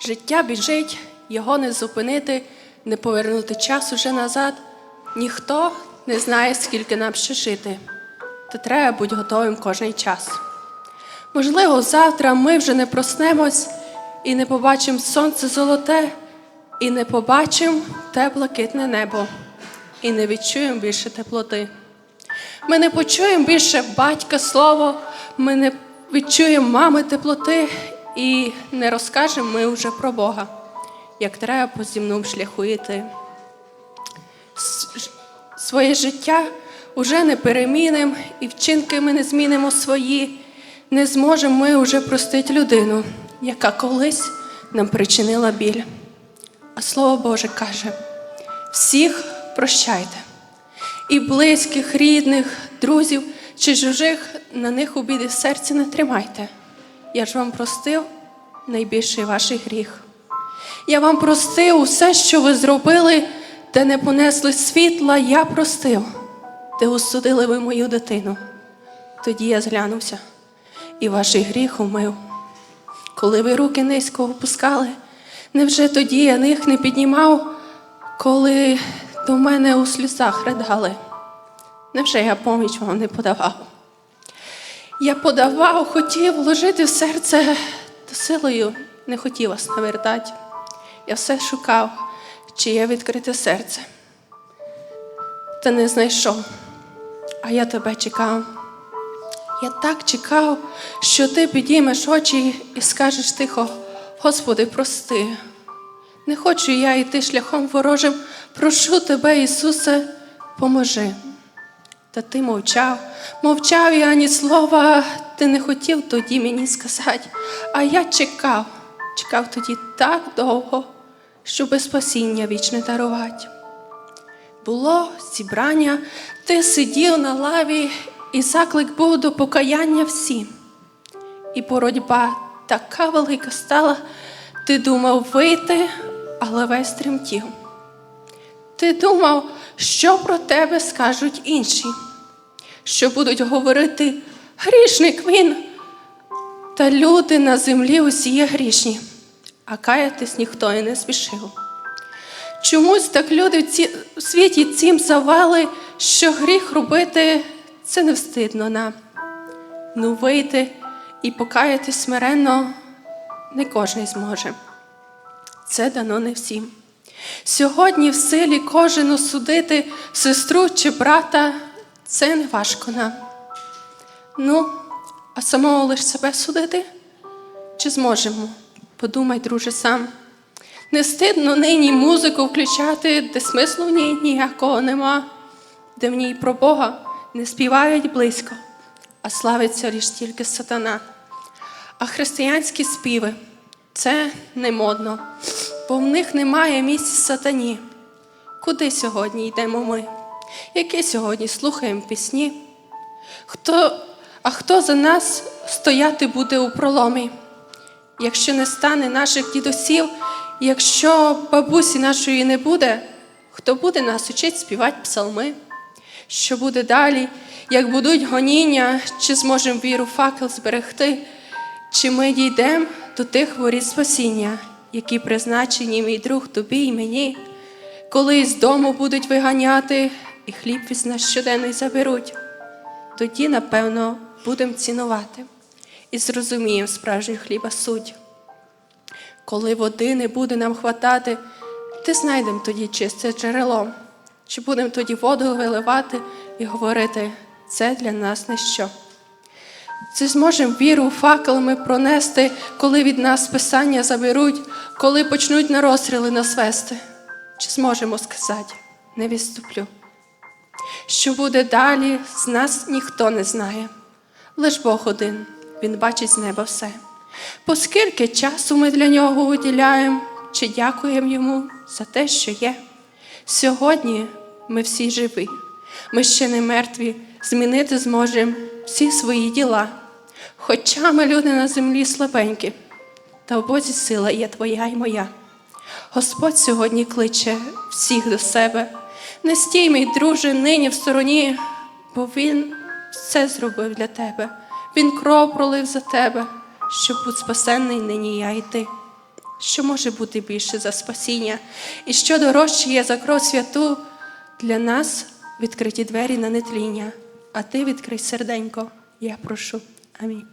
Життя біжить, його не зупинити, не повернути час уже назад. Ніхто не знає, скільки нам ще жити, та треба бути готовим кожний час. Можливо, завтра ми вже не проснемось і не побачимо сонце золоте, і не побачимо те блакитне небо, і не відчуємо більше теплоти. Ми не почуємо більше батька слово, ми не відчуємо мами теплоти і не розкажемо ми вже про Бога, як треба по земному шляху йти. Своє життя уже не перемінимо, і вчинки ми не змінимо свої. Не зможемо ми уже простити людину, яка колись нам причинила біль. А Слово Боже каже: всіх прощайте і близьких, рідних, друзів чи чужих на них обіди в серці не тримайте. Я ж вам простив найбільший ваш гріх. Я вам простив усе, що ви зробили, де не понесли світла, я простив, де осудили ви мою дитину. Тоді я зглянувся і ваш гріх умив. Коли ви руки низько опускали, невже тоді я них не піднімав, коли до мене у сльозах ридали? Невже я поміч вам не подавав? Я подавав, хотів вложити в серце, та силою не хотів вас навертати. Я все шукав, чи є відкрите серце. Та не знайшов, а я тебе чекав. Я так чекав, що ти підіймеш очі і скажеш тихо, Господи, прости. Не хочу я йти шляхом ворожим, прошу тебе, Ісусе, поможи. Та ти мовчав, мовчав і ані слова ти не хотів тоді мені сказати. А я чекав, чекав тоді так довго, щоби спасіння вічне дарувати. Було зібрання, ти сидів на лаві, і заклик був до покаяння всім. І боротьба така велика стала, ти думав вийти, але весь тремтів. Ти думав, що про тебе скажуть інші, що будуть говорити грішник він. Та люди на землі усі є грішні, а каятись ніхто і не спішив. Чомусь так люди в, ці, в світі цим завали, що гріх робити це не встидно нам. Ну, вийти і покаятись смиренно не кожен зможе. Це дано не всім. Сьогодні в силі кожен осудити сестру чи брата це не важко нам. Ну, а самого лиш себе судити? Чи зможемо? Подумай, друже, сам. Не стидно нині музику включати, де смислу в ній ніякого нема, де в ній про Бога не співають близько, а славиться лиш тільки сатана. А християнські співи це не модно, бо в них немає місця сатані. Куди сьогодні йдемо ми? Які сьогодні слухаємо пісні? Хто, а хто за нас стояти буде у проломі? Якщо не стане наших дідусів, якщо бабусі нашої не буде, хто буде нас учить співати псалми? Що буде далі, як будуть гоніння, чи зможемо віру факел зберегти, чи ми дійдемо до тих воріт спасіння, які призначені мій друг тобі і мені, коли з дому будуть виганяти і хліб від нас щоденний заберуть, тоді, напевно, будемо цінувати і зрозуміємо справжнього хліба суть. Коли води не буде нам хватати, ти знайдемо тоді чисте джерело, чи будемо тоді воду виливати і говорити, це для нас не що. Чи зможемо віру факелами пронести, коли від нас писання заберуть, коли почнуть на розстріли нас вести? Чи зможемо сказати, не відступлю? Що буде далі, з нас ніхто не знає. Лиш Бог один, Він бачить з неба все. Поскільки часу ми для нього виділяємо, чи дякуємо йому за те, що є. Сьогодні ми всі живі, ми ще не мертві, змінити зможемо всі свої діла. Хоча ми люди на землі слабенькі, та в Бозі сила є твоя і моя. Господь сьогодні кличе всіх до себе. Не стій, мій друже, нині в стороні, бо Він все зробив для тебе. Він кров пролив за тебе, щоб бути спасенний нині я і ти. що може бути більше за спасіння, і що дорожче є за кров святу, для нас відкриті двері на нетління, а ти відкрий серденько, я прошу. Амінь.